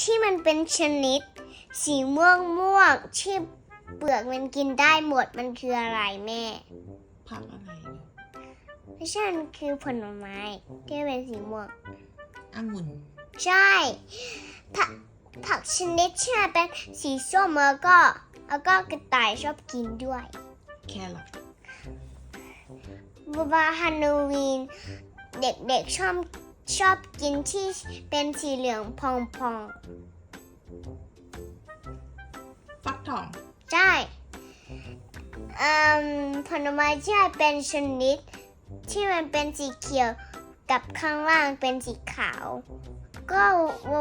ที่มันเป็นชนิด สีม่วงม่วงๆที่เปลือกมันกินได้หมดมันคืออะไรแม่ ผักอะไรนะไม่ใช่มันคือผลไม้ที่เป็นสีม่วง องุ่นใช่ ผักผักชนิดที่มันเป็นสีส้มแล้วก็แล้วก็กระต่ายชอบกินด้วย แครอทบาบาฮาโลวีน เด็กๆชอบ ชอบกินที่เป็นสีเหลืองพองฟักทอง ๆ ใช่อืมผลไม้ที่มันเป็นชนิด ที่มันเป็นสีเขียวกับข้างล่างเป็นสีขาว ก็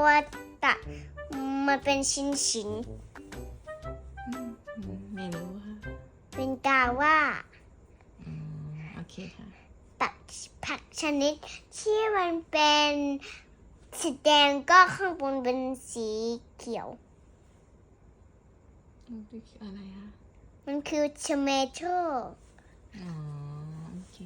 ว่าตะมันเป็นชิ้นชิ้นอืมอืมไม่รู้ค่ะๆเป็นกาว่า อืมโอเคค่ะตัก ผักชนิดที่มันเป็นสีแดงก็ข้างบนเป็นสีเขียวอืมอะไรคะมันคือ tomato อ๋อโอเค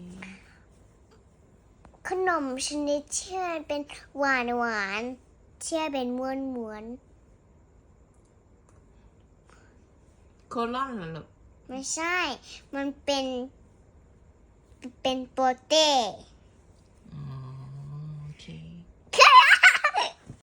ขนมชนิดที่มันเป็นหวานหวานๆที่เป็นม้วนม้วนโคลอนเหรอลูกๆไม่ใช่ มันเป็น pen Day.